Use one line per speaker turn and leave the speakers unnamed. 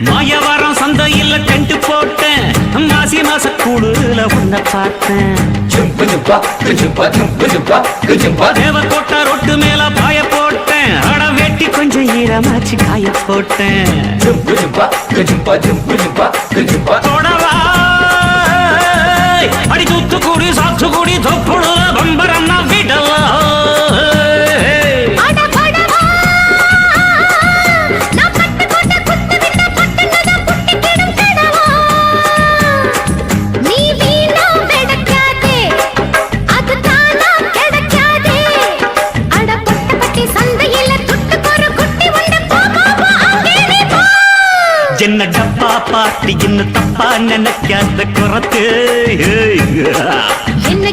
மாயவரம் சந்தையில் டென்ட் போட்டேன். மாசி மாச கூடுல உன்னை பார்த்தேன். தேவக்கோட்டை ரொட்டு மேல பாய போட்டேன். அட வெட்டி கொஞ்சம் ஈரமாச்சு காய போட்டேன். அடி தூத்துக்குடி சாத்துக்குடி தொப்புடுல என்ன டப்பா பாட்டி என்ன தப்பா நினைக்காத குறத்து
என்ன